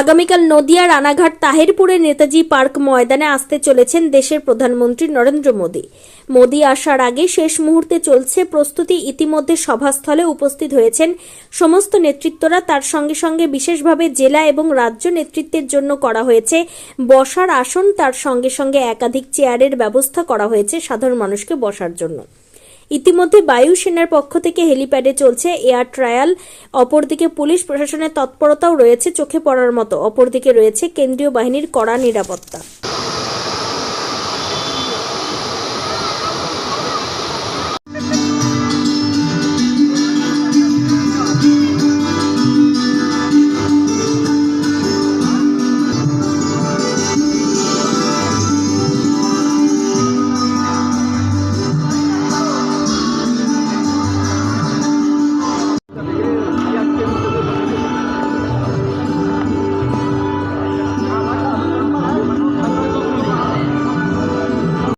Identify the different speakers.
Speaker 1: আগামীকাল নদিয়া, রানাঘাট তাহেরপুরে নেতাজি পার্ক ময়দানে আসতে চলেছেন দেশের প্রধানমন্ত্রী নরেন্দ্র মোদী। মোদী আসার আগে শেষ মুহূর্তে চলছে প্রস্তুতি, ইতিমধ্যে সভাস্থলে উপস্থিত হয়েছেন সমস্ত নেতৃত্বরা। তার সঙ্গে সঙ্গে বিশেষভাবে জেলা এবং রাজ্য নেতৃত্বের জন্য করা হয়েছে বসার আসন। তার সঙ্গে সঙ্গে একাধিক চেয়ারের ব্যবস্থা করা হয়েছে সাধারণ মানুষকে বসার জন্য। ইতিমধ্যে বায়ুসেনার পক্ষ থেকে হেলিপ্যাডে চলছে এয়ার ট্রায়াল। অপরদিকে পুলিশ প্রশাসনের তৎপরতাও রয়েছে চোখে পড়ার মতো। অপরদিকে রয়েছে কেন্দ্রীয় বাহিনীর কড়া নিরাপত্তা।